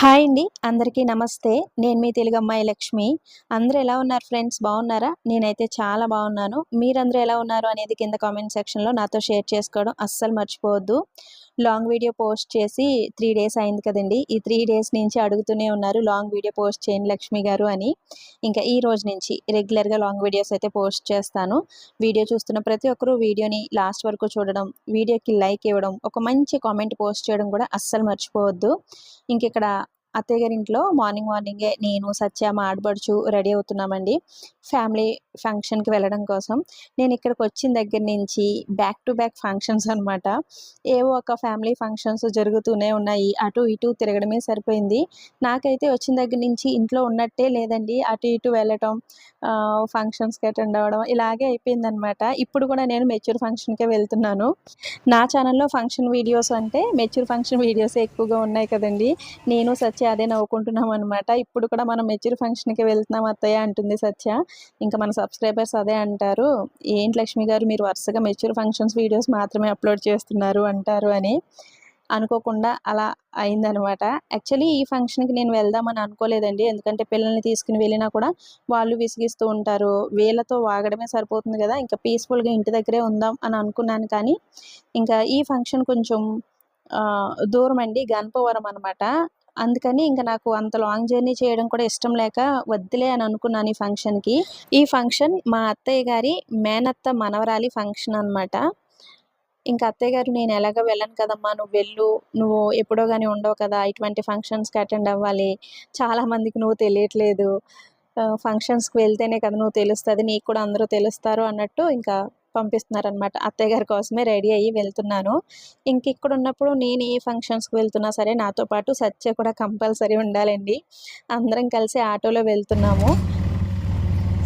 Hi అండి. అందరికీ నమస్తే. నేను మీ తెలుగు అమ్మాయి లక్ష్మి. అందరూ ఎలా ఉన్నారు ఫ్రెండ్స్? బాగున్నారా? నేనైతే చాలా బాగున్నాను. మీరందరూ ఎలా ఉన్నారు అనేది కింద కామెంట్ సెక్షన్లో నాతో షేర్ చేసుకోవడం అస్సలు మర్చిపోవద్దు. లాంగ్ వీడియో పోస్ట్ చేసి త్రీ డేస్ అయింది కదండి. ఈ త్రీ డేస్ నుంచి అడుగుతూనే ఉన్నారు లాంగ్ వీడియో పోస్ట్ చేయండి లక్ష్మి గారు అని. ఇంకా ఈ రోజు నుంచి రెగ్యులర్గా లాంగ్ వీడియోస్ అయితే పోస్ట్ చేస్తాను. వీడియో చూస్తున్న ప్రతి ఒక్కరూ వీడియోని లాస్ట్ వరకు చూడడం వీడియోకి లైక్ ఇవ్వడం ఒక మంచి కామెంట్ పోస్ట్ చేయడం కూడా అస్సలు మర్చిపోవద్దు. ఇంక ఇక్కడ అత్తయ్య గారి ఇంట్లో మార్నింగ్ మార్నింగే నేను సత్య మా ఆడబడుచు రెడీ అవుతున్నామండి. ఫ్యామిలీ ఫంక్షన్కి వెళ్ళడం కోసం. నేను ఇక్కడికి వచ్చిన దగ్గర నుంచి బ్యాక్ టు బ్యాక్ ఫంక్షన్స్ అనమాట ఏవో ఒక ఫ్యామిలీ ఫంక్షన్స్ జరుగుతూనే ఉన్నాయి. అటు ఇటు తిరగడమే సరిపోయింది. నాకైతే వచ్చిన దగ్గర నుంచి ఇంట్లో ఉన్నట్టే లేదండి. అటు ఇటు వెళ్ళటం ఫంక్షన్స్కి అటెండ్ అవ్వడం ఇలాగే అయిపోయిందనమాట ఇప్పుడు కూడా నేను మెచ్యూర్ ఫంక్షన్కే వెళ్తున్నాను. నా ఛానల్లో ఫంక్షన్ వీడియోస్ అంటే మెచ్యూర్ ఫంక్షన్ వీడియోస్ ఎక్కువగా ఉన్నాయి కదండి. నేను సత్య అదే నవ్వుకుంటున్నాం అనమాట ఇప్పుడు కూడా మనం మెచ్యూర్ ఫంక్షన్కి వెళ్తున్నాం అత్తయ్య అంటుంది సత్య. ఇంకా మన సబ్స్క్రైబర్స్ అదే అంటారు. ఏంటి లక్ష్మి గారు మీరు వరుసగా మెచ్యూర్ ఫంక్షన్స్ వీడియోస్ మాత్రమే అప్లోడ్ చేస్తున్నారు అంటారు అని. అనుకోకుండా అలా అయిందనమాట యాక్చువల్లీ ఈ ఫంక్షన్కి నేను వెళ్దామని అనుకోలేదండి. ఎందుకంటే పిల్లల్ని తీసుకుని వెళ్ళినా కూడా వాళ్ళు విసిగిస్తూ ఉంటారు. వీళ్ళతో వాగడమే సరిపోతుంది కదా. ఇంకా పీస్ఫుల్గా ఇంటి దగ్గరే ఉందాం అని అనుకున్నాను కానీ ఇంకా ఈ ఫంక్షన్ కొంచెం దూరం అండి గణపవరం అనమాట అందుకని ఇంకా నాకు అంత లాంగ్ జర్నీ చేయడం కూడా ఇష్టం లేక వద్దులే అని అనుకున్నాను ఈ ఫంక్షన్కి ఈ ఫంక్షన్ మా అత్తయ్య గారి మేనత్త మనవరాలి ఫంక్షన్ అనమాట ఇంకా అత్తయ్య గారు నేను ఎలాగో వెళ్ళను కదమ్మా నువ్వు వెళ్ళు నువ్వు ఎప్పుడో కానీ ఉండవు కదా ఇటువంటి ఫంక్షన్స్కి అటెండ్ అవ్వాలి. చాలామందికి నువ్వు తెలియట్లేదు. ఫంక్షన్స్కి వెళ్తేనే కదా నువ్వు తెలుస్తుంది నీకు కూడా అందరూ తెలుస్తారు అన్నట్టు ఇంకా పంపిస్తున్నారనమాట అత్తయ్య గారి కోసమే రెడీ అయ్యి వెళ్తున్నాను. ఇంక ఇక్కడ ఉన్నప్పుడు నేను ఏ ఫంక్షన్స్కి వెళ్తున్నా సరే నాతో పాటు సత్య కూడా కంపల్సరీ ఉండాలండి. అందరం కలిసి ఆటోలో వెళ్తున్నాము.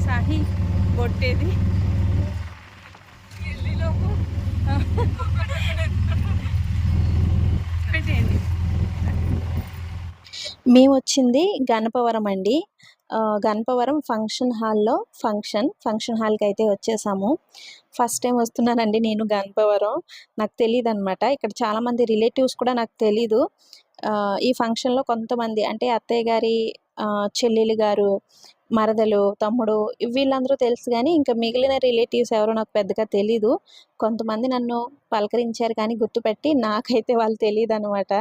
సాహి కొట్టేది మేము వచ్చింది గణపవరం అండి. గణపవరం ఫంక్షన్ హాల్లో ఫంక్షన్ ఫంక్షన్ హాల్కి అయితే వచ్చేసాము. ఫస్ట్ టైం వస్తున్నానండి నేను గణపవరం. నాకు తెలియదు అనమాట ఇక్కడ చాలామంది రిలేటివ్స్ కూడా నాకు తెలీదు. ఈ ఫంక్షన్లో కొంతమంది అంటే అత్తయ్య గారి చెల్లెలు గారు మరదలు తమ్ముడు వీళ్ళందరూ తెలుసు కానీ ఇంకా మిగిలిన రిలేటివ్స్ ఎవరో నాకు పెద్దగా తెలీదు. కొంతమంది నన్ను పలకరించారు కానీ గుర్తుపెట్టి నాకైతే వాళ్ళు తెలియదు అనమాట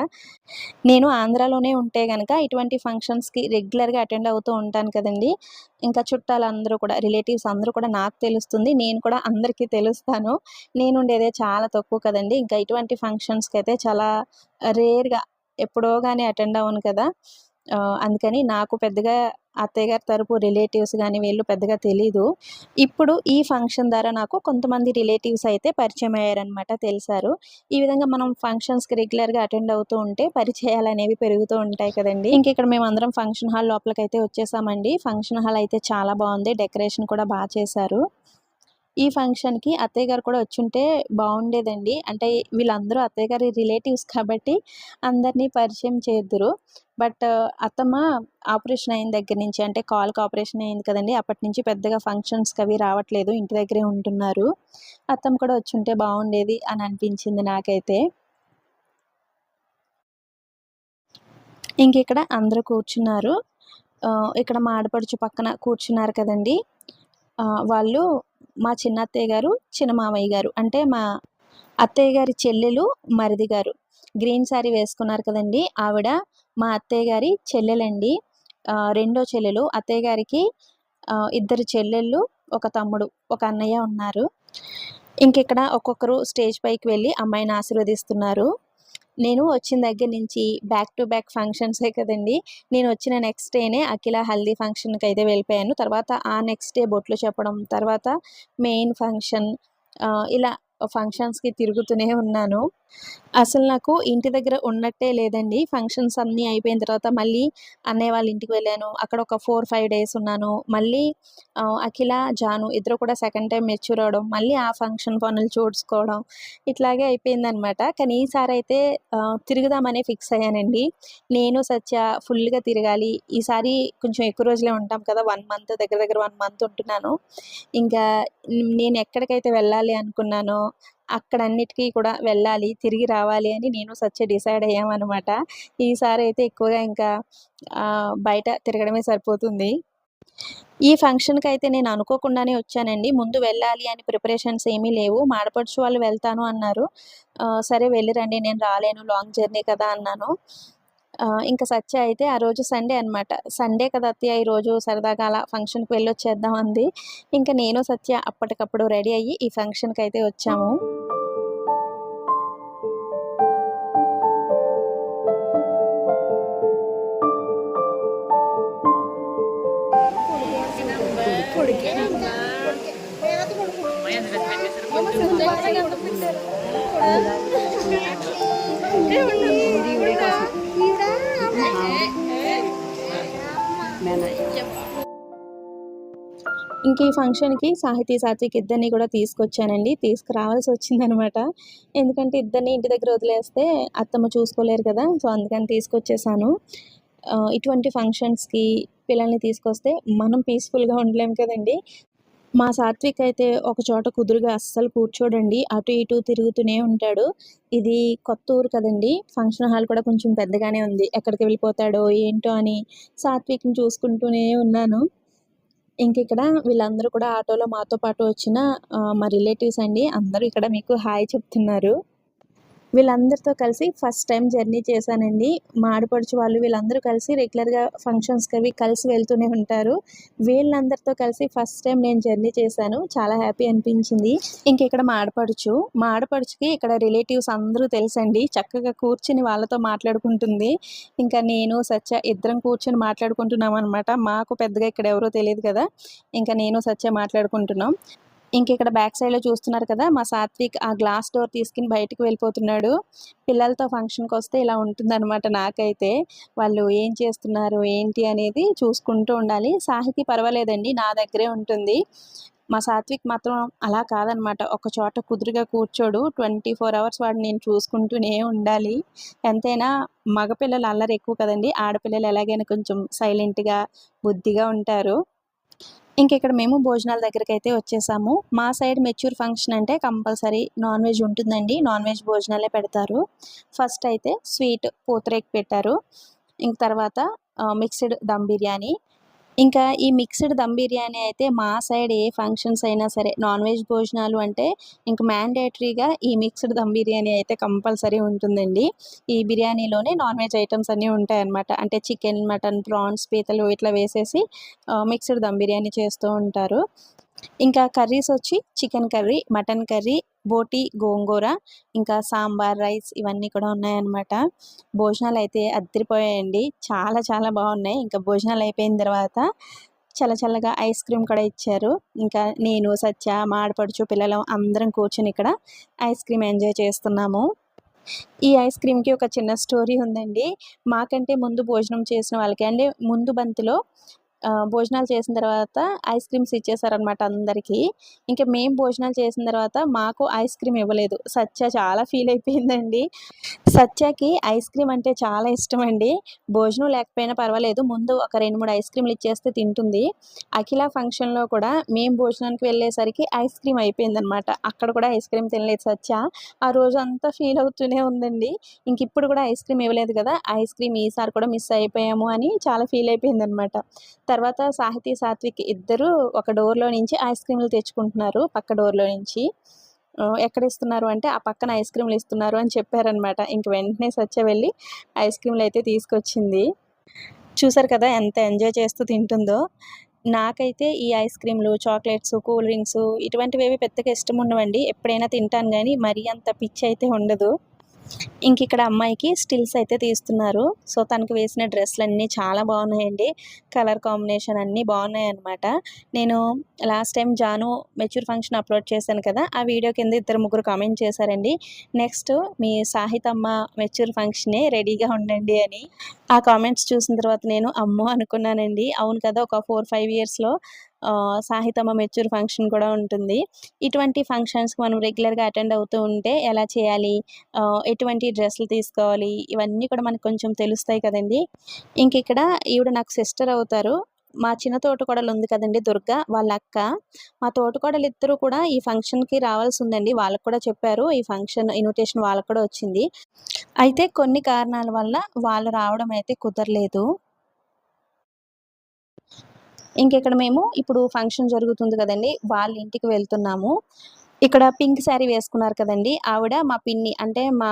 నేను ఆంధ్రాలోనే ఉంటే కనుక ఇటువంటి ఫంక్షన్స్కి రెగ్యులర్గా అటెండ్ అవుతూ ఉంటాను కదండి. ఇంకా చుట్టాలందరూ కూడా రిలేటివ్స్ అందరూ కూడా నాకు తెలుస్తుంది. నేను కూడా అందరికీ తెలుస్తాను. నేను ఉండేదే చాలా తక్కువ కదండి. ఇంకా ఇటువంటి ఫంక్షన్స్కి అయితే చాలా రేర్గా ఎప్పుడో కానీ అటెండ్ అవ్వను కదా. అందుకని నాకు పెద్దగా అత్తయ్య గారి తరపు రిలేటివ్స్ కానీ వీళ్ళు పెద్దగా తెలీదు. ఇప్పుడు ఈ ఫంక్షన్ ద్వారా నాకు కొంతమంది రిలేటివ్స్ అయితే పరిచయం అయ్యారనమాట తెలిసారు. ఈ విధంగా మనం ఫంక్షన్స్కి రెగ్యులర్గా అటెండ్ అవుతూ ఉంటే పరిచయాలు అనేవి పెరుగుతూ ఉంటాయి కదండి. ఇంక ఇక్కడ మేము అందరం ఫంక్షన్ హాల్ లోపలికైతే అయితే వచ్చేసామండి. ఫంక్షన్ హాల్ అయితే చాలా బాగుంది. డెకరేషన్ కూడా బాగా చేశారు. ఈ ఫంక్షన్కి అత్తయ్య గారు కూడా వచ్చుంటే బాగుండేదండి అంటే వీళ్ళందరూ అత్తయ్య గారి రిలేటివ్స్ కాబట్టి అందరినీ పరిచయం చేద్దరు. బట్ అత్తమ్మ ఆపరేషన్ అయిన దగ్గర నుంచి అంటే కాల్కి ఆపరేషన్ అయింది కదండి. అప్పటి నుంచి పెద్దగా ఫంక్షన్స్కి అవి రావట్లేదు. ఇంటి దగ్గరే ఉంటున్నారు. అత్తమ్మ కూడా వచ్చుంటే బాగుండేది అని అనిపించింది నాకైతే. ఇంక ఇక్కడ అందరూ కూర్చున్నారు. ఇక్కడ మా ఆడపడుచు పక్కన కూర్చున్నారు కదండి. వాళ్ళు మా చిన్న అత్తయ్య గారు చిన్న మామయ్య గారు అంటే మా అత్తయ్య గారి చెల్లెలు మరిది గారు. గ్రీన్ శారీ వేసుకున్నారు కదండి. ఆవిడ మా అత్తయ్య గారి చెల్లెలండి. రెండో చెల్లెలు. అత్తయ్య గారికి ఇద్దరు చెల్లెళ్ళు ఒక తమ్ముడు ఒక అన్నయ్య ఉన్నారు. ఇంకెక్కడ ఒక్కొక్కరు స్టేజ్ పైకి వెళ్ళి అమ్మాయిని ఆశీర్వదిస్తున్నారు. నేను వచ్చిన దగ్గర నుంచి బ్యాక్ టు బ్యాక్ ఫంక్షన్సే కదండి. నేను వచ్చిన నెక్స్ట్ డేనే అఖిల హల్దీ ఫంక్షన్కి అయితే వెళ్ళిపోయాను. తర్వాత ఆ నెక్స్ట్ డే బొట్లు చెప్పడం తర్వాత మెయిన్ ఫంక్షన్ ఇలా ఫంక్షన్స్కి తిరుగుతూనే ఉన్నాను. అసలు నాకు ఇంటి దగ్గర ఉన్నట్టే లేదండి. ఫంక్షన్స్ అన్నీ అయిపోయిన తర్వాత మళ్ళీ అన్నయ్య వాళ్ళ ఇంటికి వెళ్ళాను. అక్కడ ఒక ఫోర్ ఫైవ్ డేస్ ఉన్నాను. మళ్ళీ అఖిల జాను ఇద్దరు కూడా సెకండ్ టైం మెచ్యూర్ అవడం మళ్ళీ ఆ ఫంక్షన్ పనులు చూసుకోవడం ఇట్లాగే అయిపోయిందనమాట కానీ ఈసారి అయితే తిరుగుదామనే ఫిక్స్ అయ్యానండి. నేను సత్య ఫుల్గా తిరగాలి. ఈసారి కొంచెం ఎక్కువ రోజులే ఉంటాం కదా వన్ మంత్ దగ్గర దగ్గర వన్ మంత్ ఉంటున్నాను. ఇంకా నేను ఎక్కడికైతే వెళ్ళాలి అనుకున్నానో అక్కడ అన్నిటికీ కూడా వెళ్ళాలి తిరిగి రావాలి అని నేను సత్య డిసైడ్ అయ్యామన్నమాట. ఈసారి అయితే ఎక్కువగా ఇంకా బయట తిరగడమే సరిపోతుంది. ఈ ఫంక్షన్కి అయితే నేను అనుకోకుండానే వచ్చానండి. ముందు వెళ్ళాలి అని ప్రిపరేషన్స్ ఏమీ లేవు. మాడపడుచు వాళ్ళు వెళ్తాను అన్నారు. సరే వెళ్ళిరండి నేను రాలేను లాంగ్ జర్నీ కదా అన్నాను. ఇంకా సత్య అయితే ఆ రోజు సండే అన్నమాట. సండే కదా అత్తయ్య ఈరోజు సరదాగా అలా ఫంక్షన్కి వెళ్ళొచ్చేద్దాం అంది. ఇంకా నేను సత్య అప్పటికప్పుడు రెడీ అయ్యి ఈ ఫంక్షన్కి అయితే వచ్చాము. ఇంక ఈ ఫంక్షన్కి సాహితీ సాత్విక్ ఇద్దరిని కూడా తీసుకొచ్చానండి. తీసుకురావాల్సి వచ్చిందనమాట. ఎందుకంటే ఇద్దరిని ఇంటి దగ్గర వదిలేస్తే అత్తమ్మ చూసుకోలేరు కదా సో అందుకని తీసుకొచ్చేసాను. ఇటువంటి ఫంక్షన్స్కి పిల్లల్ని తీసుకొస్తే మనం పీస్ఫుల్గా ఉండలేం కదండి. మా సాత్విక్ అయితే ఒక చోట కుదురుగా అస్సలు కూర్చోడండి. అటు ఇటు తిరుగుతూనే ఉంటాడు. ఇది కొత్త ఊరు కదండి. ఫంక్షన్ హాల్ కూడా కొంచెం పెద్దగానే ఉంది. ఎక్కడికి వెళ్ళిపోతాడో ఏంటో అని సాత్విక్ని చూసుకుంటూనే ఉన్నాను. ఇంక ఇక్కడ వీళ్ళందరూ కూడా ఆటోలో మాతో పాటు వచ్చిన మా రిలేటివ్స్ అండి. అందరూ ఇక్కడ మీకు హాయ్ చెప్తున్నారు. వీళ్ళందరితో కలిసి ఫస్ట్ టైం జర్నీ చేశానండి. మాడిపడుచు వాళ్ళు వీళ్ళందరూ కలిసి రెగ్యులర్గా ఫంక్షన్స్కి అవి కలిసి వెళ్తూనే ఉంటారు. వీళ్ళందరితో కలిసి ఫస్ట్ టైం నేను జర్నీ చేశాను. చాలా హ్యాపీ అనిపించింది. ఇంక ఇక్కడ మాడపడుచు? మాడపడుచుకి ఇక్కడ రిలేటివ్స్ అందరూ తెలుసండి. చక్కగా కూర్చుని వాళ్ళతో మాట్లాడుకుంటుంది. ఇంకా నేను సత్య ఇద్దరం కూర్చొని మాట్లాడుకుంటున్నాం అనమాట మాకు పెద్దగా ఇక్కడ ఎవరో తెలియదు కదా. ఇంకా నేను సత్య మాట్లాడుకుంటున్నాం. ఇంక ఇక్కడ బ్యాక్ సైడ్లో చూస్తున్నారు కదా మా సాత్విక్ ఆ గ్లాస్ డోర్ తీసుకుని బయటకు వెళ్ళిపోతున్నాడు. పిల్లలతో ఫంక్షన్కి వస్తే ఇలా ఉంటుందన్నమాట నాకైతే. వాళ్ళు ఏం చేస్తున్నారు ఏంటి అనేది చూసుకుంటూ ఉండాలి. సాహితీ పర్వాలేదండి నా దగ్గరే ఉంటుంది. మా సాత్విక్ మాత్రం అలా కాదనమాట ఒక చోట కుదురుగా కూర్చోడు ట్వంటీ ఫోర్ అవర్స్ వాడు నేను చూసుకుంటూనే ఉండాలి. ఎంతైనా మగపిల్లలు అల్లరి ఎక్కువ కదండి. ఆడపిల్లలు ఎలాగైనా కొంచెం సైలెంట్గా బుద్ధిగా ఉంటారు. ఇంక ఇక్కడ మేము భోజనాల దగ్గరికి అయితే వచ్చేసాము. మా సైడ్ మెచ్యూర్ ఫంక్షన్ అంటే కంపల్సరీ నాన్ వెజ్ ఉంటుందండి. నాన్ వెజ్ భోజనాలే పెడతారు. ఫస్ట్ అయితే స్వీట్ పూతరేక్ పెట్టారు. ఇంక తర్వాత మిక్స్డ్ దమ్ బిర్యానీ. ఇంకా ఈ మిక్స్డ్ దమ్ బిర్యానీ అయితే మా సైడ్ ఏ ఫంక్షన్స్ అయినా సరే నాన్ వెజ్ భోజనాలు అంటే ఇంక మ్యాండేటరీగా ఈ మిక్స్డ్ దమ్ బిర్యానీ అయితే కంపల్సరీ ఉంటుందండి. ఈ బిర్యానీలోనే నాన్ వెజ్ ఐటమ్స్ అన్నీ ఉంటాయి అన్నమాట అంటే చికెన్ మటన్ ప్రాన్స్ పీతలు ఇట్లా వేసేసి మిక్స్డ్ దమ్ బిర్యానీ చేస్తూ ఉంటారు. ఇంకా కర్రీస్ వచ్చి చికెన్ కర్రీ మటన్ కర్రీ బోటి గోంగూర ఇంకా సాంబార్ రైస్ ఇవన్నీ కూడా ఉన్నాయన్నమాట. భోజనాలు అయితే అద్దరిపోయాయండి. చాలా చాలా బాగున్నాయి. ఇంకా భోజనాలు అయిపోయిన తర్వాత చల్ల చల్లగా ఐస్ క్రీమ్ కూడా ఇచ్చారు. ఇంకా నేను సత్య మా ఆడపడుచు పిల్లలు అందరం కూర్చొని ఇక్కడ ఐస్ క్రీమ్ ఎంజాయ్ చేస్తున్నాము. ఈ ఐస్ క్రీమ్కి ఒక చిన్న స్టోరీ ఉందండి. మాకంటే ముందు భోజనం చేసిన వాళ్ళకి అంటే ముందు బంతిలో భోజనాలు చేసిన తర్వాత ఐస్ క్రీమ్స్ ఇచ్చేసారనమాట అందరికీ. ఇంకా మేము భోజనాలు చేసిన తర్వాత మాకు ఐస్ క్రీమ్ ఇవ్వలేదు. సత్య చాలా ఫీల్ అయిపోయిందండి. సత్యకి ఐస్ క్రీమ్ అంటే చాలా ఇష్టం అండి భోజనం లేకపోయినా పర్వాలేదు. ముందు ఒక రెండు మూడు ఐస్ క్రీమ్లు ఇచ్చేస్తే తింటుంది. అఖిల ఫంక్షన్లో కూడా మేము భోజనానికి వెళ్ళేసరికి ఐస్ క్రీమ్ అయిపోయిందనమాట అక్కడ కూడా ఐస్ క్రీమ్ తినలేదు సత్య. ఆ రోజు అంతా ఫీల్ అవుతూనే ఉందండి. ఇంక ఇప్పుడు కూడా ఐస్ క్రీమ్ ఇవ్వలేదు కదా ఐస్ క్రీమ్ ఈసారి కూడా మిస్ అయిపోయాము అని చాలా ఫీల్ అయిపోయిందనమాట తర్వాత సాహితీ సాత్విక్ ఇద్దరు ఒక డోర్లో నుంచి ఐస్ క్రీమ్లు తెచ్చుకుంటున్నారు పక్క డోర్లో నుంచి. ఎక్కడ ఇస్తున్నారు అంటే ఆ పక్కన ఐస్ క్రీమ్లు ఇస్తున్నారు అని చెప్పారనమాట ఇంక వెంటనే సత్య వెళ్ళి ఐస్ క్రీమ్లు అయితే తీసుకొచ్చింది. చూసారు కదా ఎంత ఎంజాయ్ చేస్తూ తింటుందో. నాకైతే ఈ ఐస్ క్రీమ్లు చాక్లెట్స్ కూల్ డ్రింక్స్ ఇటువంటివి ఏవి పెద్దగా ఇష్టం ఉండవండి. ఎప్పుడైనా తింటాను కానీ మరీ అంత పిచ్చి అయితే ఉండదు. ఇంక ఇక్కడ అమ్మాయికి స్టిల్స్ అయితే తీస్తున్నారు. సో తనకు వేసిన డ్రెస్సులు అన్నీ చాలా బాగున్నాయండి. కలర్ కాంబినేషన్ అన్నీ బాగున్నాయి అనమాట నేను last time Jaanu mature function upload చేశాను కదా ఆ వీడియో కింద ఇద్దరు ముగ్గురు కామెంట్ చేశారండి. నెక్స్ట్ మీ సాహితమ్మ మెచ్యూర్ ఫంక్షనే రెడీగా ఉండండి అని. ఆ కామెంట్స్ చూసిన తర్వాత నేను అమ్మో అనుకున్నానండి. అవును కదా ఒక ఫోర్ ఫైవ్ ఇయర్స్లో సాహితమ్మ మెచ్యూర్ ఫంక్షన్ కూడా ఉంటుంది. ఇటువంటి ఫంక్షన్స్కి మనం రెగ్యులర్గా అటెండ్ అవుతూ ఉంటే ఎలా చేయాలి? ఎటువంటి డ్రెస్సులు తీసుకోవాలి? ఇవన్నీ కూడా మనకు కొంచెం తెలుస్తాయి కదండి. ఇంక ఇక్కడ ఈవిడ నాకు సిస్టర్ అవుతారు. మా చిన్న తోటకోడలు ఉంది కదండి దుర్గ వాళ్ళ అక్క. మా తోటకోడలు ఇద్దరు కూడా ఈ ఫంక్షన్కి రావాల్సి ఉందండి వాళ్ళకు కూడా చెప్పారు. ఈ ఫంక్షన్ ఇన్విటేషన్ వాళ్ళకు కూడా వచ్చింది. అయితే కొన్ని కారణాల వల్ల వాళ్ళు రావడం అయితే కుదరలేదు. ఇంకెక్కడ మేము ఇప్పుడు ఫంక్షన్ జరుగుతుంది కదండి వాళ్ళ ఇంటికి వెళ్తున్నాము. ఇక్కడ పింక్ శారీ వేసుకున్నారు కదండి ఆవిడ మా పిన్ని అంటే మా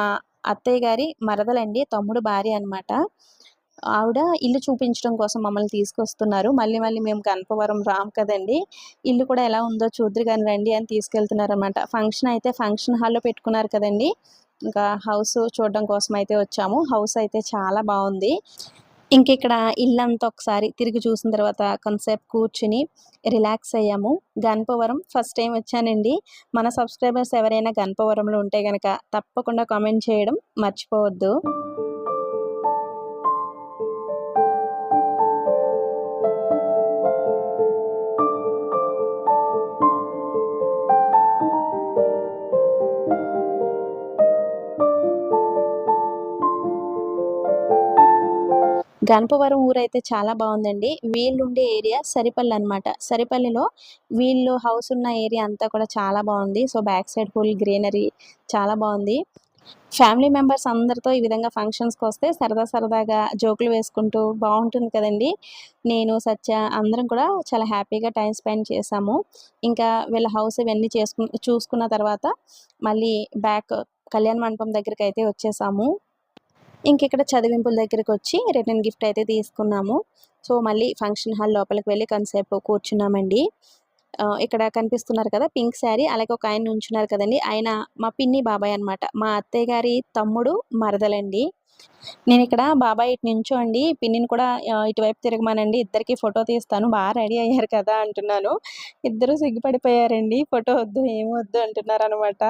అత్తయ్య గారి మరదలండి తమ్ముడు భార్య అన్నమాట. ఆవిడ ఇల్లు చూపించడం కోసం మమ్మల్ని తీసుకొస్తున్నారు. మళ్ళీ మళ్ళీ మేము గణపవరం రాము కదండి ఇల్లు కూడా ఎలా ఉందో చూద్దరు కానీ రండి అని తీసుకెళ్తున్నారు అనమాట ఫంక్షన్ అయితే ఫంక్షన్ హాల్లో పెట్టుకున్నారు కదండి ఇంకా హౌస్ చూడడం కోసం అయితే వచ్చాము. హౌస్ అయితే చాలా బాగుంది. ఇంక ఇక్కడ ఇల్లంతా ఒకసారి తిరిగి చూసిన తర్వాత కొంతసేపు కూర్చుని రిలాక్స్ అయ్యాము. గణపవరం ఫస్ట్ టైం వచ్చానండి. మన సబ్స్క్రైబర్స్ ఎవరైనా గణపవరంలో ఉంటే కనుక తప్పకుండా కామెంట్ చేయడం మర్చిపోవద్దు. గణపవరం ఊరైతే చాలా బాగుందండి. వీళ్ళు ఉండే ఏరియా సరిపల్లి అనమాట సరిపల్లిలో వీళ్ళు హౌస్ ఉన్న ఏరియా అంతా కూడా చాలా బాగుంది. So back side full greenery చాలా బాగుంది. ఫ్యామిలీ మెంబర్స్ అందరితో ఈ విధంగా ఫంక్షన్స్కి వస్తే సరదా సరదాగా జోకులు వేసుకుంటూ బాగుంటుంది కదండి. నేను సత్య అందరం కూడా చాలా హ్యాపీగా టైం స్పెండ్ చేసాము. ఇంకా వీళ్ళ హౌస్ ఇవన్నీ చేసుకు చూసుకున్న తర్వాత మళ్ళీ బ్యాక్ కళ్యాణ మండపం దగ్గరికి అయితే వచ్చేసాము. ఇంక ఇక్కడ చదివింపుల దగ్గరికి వచ్చి రిటర్న్ గిఫ్ట్ అయితే తీసుకున్నాము. సో మళ్ళీ ఫంక్షన్ హాల్ లోపలికి వెళ్ళి కొంతసేపు కూర్చున్నామండి. ఆ, ఇక్కడ కనిపిస్తున్నారు కదా పింక్ శారీ అలాగే ఒక ఆయన ఉంచున్నారు కదండి. ఆయన మా పిన్ని బాబాయ్ అన్నమాట. మా అత్తయ్య గారి తమ్ముడు మరదలండి. నేను ఇక్కడ బాబాయ్ ఇటు నించోండి. పిన్నిని కూడా ఇటువైపు తిరగమానండి. ఇద్దరికి ఫోటో తీస్తాను. బాగా రెడీ అయ్యారు కదా అంటున్నాను. ఇద్దరు సిగ్గుపడిపోయారండి. ఫోటో వద్దు ఏం వద్దు అంటున్నారు అనమాట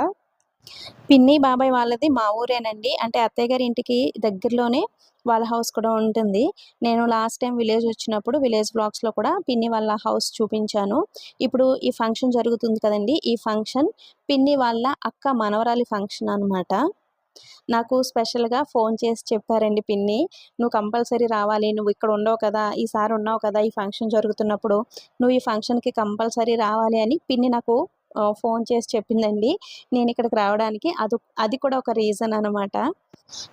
పిన్ని బాబాయ్ వాళ్ళది మా ఊరేనండి. అంటే అత్తయ్య గారి ఇంటికి దగ్గరలోనే వాళ్ళ హౌస్ కూడా ఉంటుంది. నేను లాస్ట్ టైం విలేజ్ వచ్చినప్పుడు విలేజ్ బ్లాగ్స్లో కూడా పిన్ని వాళ్ళ హౌస్ చూపించాను. ఇప్పుడు ఈ ఫంక్షన్ జరుగుతుంది కదండి. ఈ ఫంక్షన్ పిన్ని వాళ్ళ అక్క మనవరాలి ఫంక్షన్ అనమాట నాకు స్పెషల్గా ఫోన్ చేసి చెప్పారండి పిన్ని. నువ్వు కంపల్సరీ రావాలి. నువ్వు ఇక్కడ ఉండవు కదా. ఈసారి ఉన్నావు కదా ఈ ఫంక్షన్ జరుగుతున్నప్పుడు. నువ్వు ఈ ఫంక్షన్కి కంపల్సరీ రావాలి అని పిన్ని నాకు ఫోన్ చేసి చెప్పిందండి. నేను ఇక్కడికి రావడానికి. అది అది కూడా ఒక రీజన్ అనమాట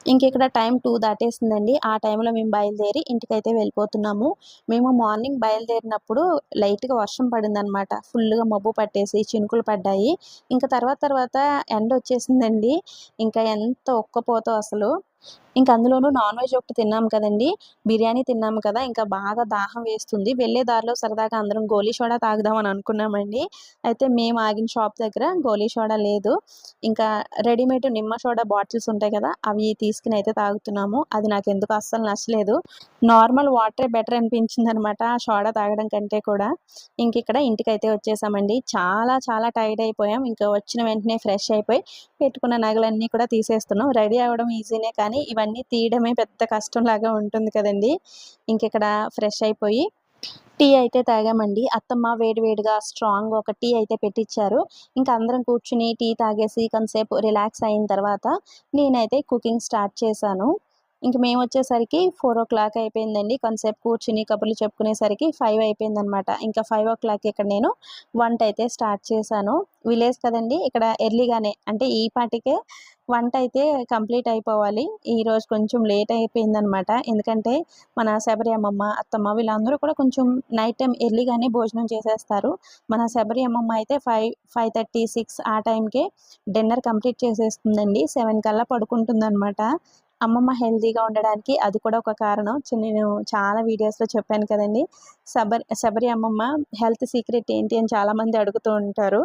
ఇంక ఇక్కడ టైం టూ దాటేసిందండి. ఆ టైంలో మేము బయలుదేరి ఇంటికైతే వెళ్ళిపోతున్నాము. మేము మార్నింగ్ బయలుదేరినప్పుడు లైట్గా వర్షం పడింది అనమాట ఫుల్గా మబ్బు పట్టేసి చినుకులు పడ్డాయి. ఇంకా తర్వాత తర్వాత ఎండ వచ్చేసిందండి. ఇంకా ఎంత ఒక్కపోతో అసలు. ఇంకా అందులోనూ నాన్ వెజ్ ఒకటి తిన్నాం కదండి. బిర్యానీ తిన్నాము కదా. ఇంకా బాగా దాహం వేస్తుంది. వెళ్ళే దారిలో సరదాగా అందరం గోలీ సోడా తాగుదామని అనుకున్నామండి. అయితే మేము ఆగిన షాప్ దగ్గర గోలీ సోడా లేదు. ఇంకా రెడీమేడ్ నిమ్మ సోడా బాటిల్స్ ఉంటాయి కదా అవి తీసుకుని అయితే తాగుతున్నాము. అది నాకు ఎందుకు అస్సలు నచ్చలేదు. నార్మల్ వాటరే బెటర్ అనిపించింది అనమాట సోడా తాగడం కంటే కూడా. ఇంక ఇక్కడ ఇంటికి అయితే వచ్చేసామండి. చాలా చాలా టైర్డ్ అయిపోయాం. ఇంకా వచ్చిన వెంటనే ఫ్రెష్ అయిపోయి పెట్టుకున్న నగలన్నీ కూడా తీసేస్తున్నాం. రెడీ అవ్వడం ఈజీనే కానీ ఇవన్నీ తీయడమే పెద్ద కష్టం లాగా ఉంటుంది కదండి. ఇంక ఇక్కడ ఫ్రెష్ అయిపోయి టీ అయితే తాగామండి. అత్తమ్మ వేడివేడిగా స్ట్రాంగ్ ఒక టీ అయితే పెట్టించారు ఇంకా అందరం కూర్చుని టీ తాగేసి కొంతసేపు రిలాక్స్ అయిన తర్వాత నేనైతే కుకింగ్ స్టార్ట్ చేశాను. ఇంక మేము వచ్చేసరికి ఫోర్ ఓ క్లాక్ అయిపోయిందండి. కొంతసేపు కూర్చుని కబుర్లు చెప్పుకునేసరికి ఫైవ్ అయిపోయింది అనమాట ఇంకా ఫైవ్ ఓ క్లాక్ ఇక్కడ నేను వంట అయితే స్టార్ట్ చేశాను. విలేజ్ కదండి ఇక్కడ ఎర్లీగానే అంటే ఈ పాటికే వంట అయితే కంప్లీట్ అయిపోవాలి. ఈరోజు కొంచెం లేట్ అయిపోయింది అనమాట ఎందుకంటే మన శబరి అమ్మమ్మ అత్తమ్మ వీళ్ళందరూ కూడా కొంచెం నైట్ టైం ఎర్లీగానే భోజనం చేసేస్తారు. మన శబరి అమ్మమ్మ అయితే ఫైవ్ ఫైవ్ థర్టీ సిక్స్ ఆ టైంకే డిన్నర్ కంప్లీట్ చేసేస్తుందండి. సెవెన్ కల్లా పడుకుంటుంది అనమాట అమ్మమ్మ హెల్తీగా ఉండడానికి అది కూడా ఒక కారణం. నేను చాలా వీడియోస్లో చెప్పాను కదండి. శబరి శబరి అమ్మమ్మ హెల్త్ సీక్రెట్ ఏంటి అని చాలామంది అడుగుతూ ఉంటారు.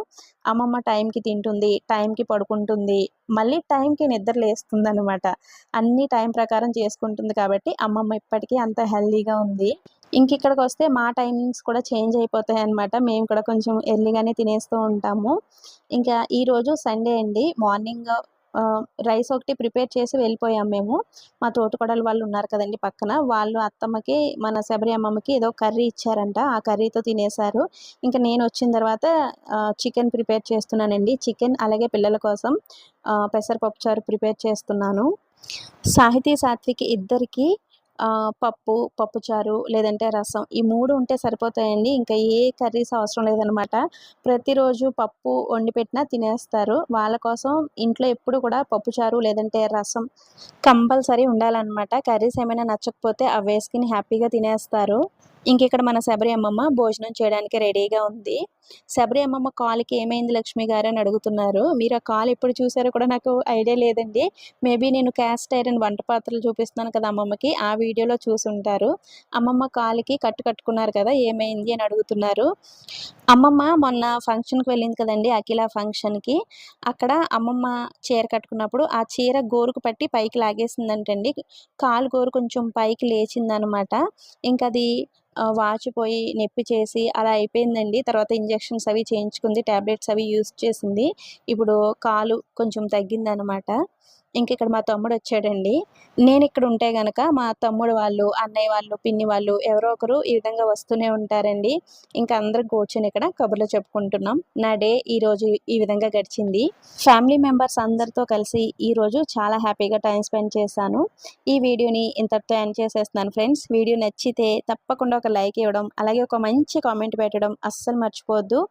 అమ్మమ్మ టైంకి తింటుంది టైంకి పడుకుంటుంది మళ్ళీ టైంకి నిద్ర లేస్తుంది అనమాట అన్ని టైం ప్రకారం చేసుకుంటుంది కాబట్టి అమ్మమ్మ ఇప్పటికీ అంత హెల్తీగా ఉంది. ఇంక ఇక్కడికి వస్తే మా టైమింగ్స్ కూడా చేంజ్ అయిపోతాయి అనమాట మేము కూడా కొంచెం ఎర్లీగానే తినేస్తూ ఉంటాము. ఇంకా ఈరోజు సండే అండి. మార్నింగ్ రైస్ ఒకటి ప్రిపేర్ చేసి వెళ్ళిపోయాం మేము. మా తోటకొడలు వాళ్ళు ఉన్నారు కదండి పక్కన. వాళ్ళు అత్తమ్మకి మన శబరి అమ్మమ్మకి ఏదో కర్రీ ఇచ్చారంట. ఆ కర్రీతో తినేశారు. ఇంకా నేను వచ్చిన తర్వాత చికెన్ ప్రిపేర్ చేస్తున్నానండి. చికెన్ అలాగే పిల్లల కోసం పెసరపప్పు చారు ప్రిపేర్ చేస్తున్నాను. సాహితీ సాత్విక్ ఇద్దరికి పప్పు పప్పుచారు లేదంటే రసం ఈ మూడు ఉంటే సరిపోతాయండి. ఇంకా ఏ కర్రీస్ అవసరం లేదనమాట ప్రతిరోజు పప్పు వండి పెట్టినా తినేస్తారు. వాళ్ళ కోసం ఇంట్లో ఎప్పుడు కూడా పప్పుచారు లేదంటే రసం కంపల్సరీ ఉండాలన్నమాట. కర్రీస్ ఏమైనా నచ్చకపోతే అవి వేసుకుని హ్యాపీగా తినేస్తారు. ఇంక ఇక్కడ మన శబరి అమ్మమ్మ భోజనం చేయడానికి రెడీగా ఉంది. శబరి అమ్మమ్మ కాల్కి ఏమైంది లక్ష్మి గారు అని అడుగుతున్నారు. మీరు ఆ కాల్ ఎప్పుడు చూసారో కూడా నాకు ఐడియా లేదండి. మేబీ నేను క్యాస్ట్ ఐరన్ వంట పాత్రలు చూపిస్తున్నాను కదా అమ్మమ్మకి ఆ వీడియోలో చూసి ఉంటారు అమ్మమ్మ కాల్కి కట్టు కట్టుకున్నారు కదా ఏమైంది అని అడుగుతున్నారు. అమ్మమ్మ మొన్న ఫంక్షన్కి వెళ్ళింది కదండి అఖిల ఫంక్షన్కి. అక్కడ అమ్మమ్మ చీర కట్టుకున్నప్పుడు ఆ చీర గోరుకు పట్టి పైకి లాగేసిందంటండి. కాలు గోరు కొంచెం పైకి లేచిందనమాట. ఇంకా అది వాచిపోయి నొప్పి చేసి అలా అయిపోయిందండి. తర్వాత ఇంజెక్షన్స్ అవి చేయించుకుంది ట్యాబ్లెట్స్ అవి యూస్ చేసింది. ఇప్పుడు కాలు కొంచెం తగ్గిందనమాట. ఇంక ఇక్కడ మా తమ్ముడు వచ్చాడండి. నేను ఇక్కడ ఉంటే గనక మా తమ్ముడు వాళ్ళు అన్నయ్య వాళ్ళు పిన్ని వాళ్ళు ఎవరో ఒకరు ఈ విధంగా వస్తూనే ఉంటారండి. ఇంకా అందరు కూర్చొని ఇక్కడ కబుర్లు చెప్పుకుంటున్నాం. నా డే ఈరోజు ఈ విధంగా గడిచింది. ఫ్యామిలీ మెంబర్స్ అందరితో కలిసి ఈ రోజు చాలా హ్యాపీగా టైం స్పెండ్ చేశాను. ఈ వీడియోని ఇంతటితో ఎండ్ చేసేస్తున్నాను ఫ్రెండ్స్. వీడియో నచ్చితే తప్పకుండా ఒక లైక్ ఇవ్వడం అలాగే ఒక మంచి కామెంట్ పెట్టడం అస్సలు మర్చిపోవద్దు.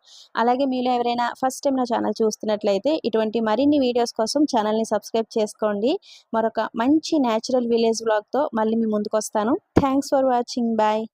అలాగే మీలో ఎవరైనా ఫస్ట్ టైం నా ఛానల్ చూస్తున్నట్లయితే ఇటువంటి మరిన్ని వీడియోస్ కోసం ఛానల్ని సబ్స్క్రైబ్ చేసుకోండి. మరొక మంచి న్యాచురల్ విలేజ్ బ్లాగ్తో మళ్ళీ మీ ముందుకు వస్తాను థ్యాంక్స్ ఫర్ వాచింగ్ బాయ్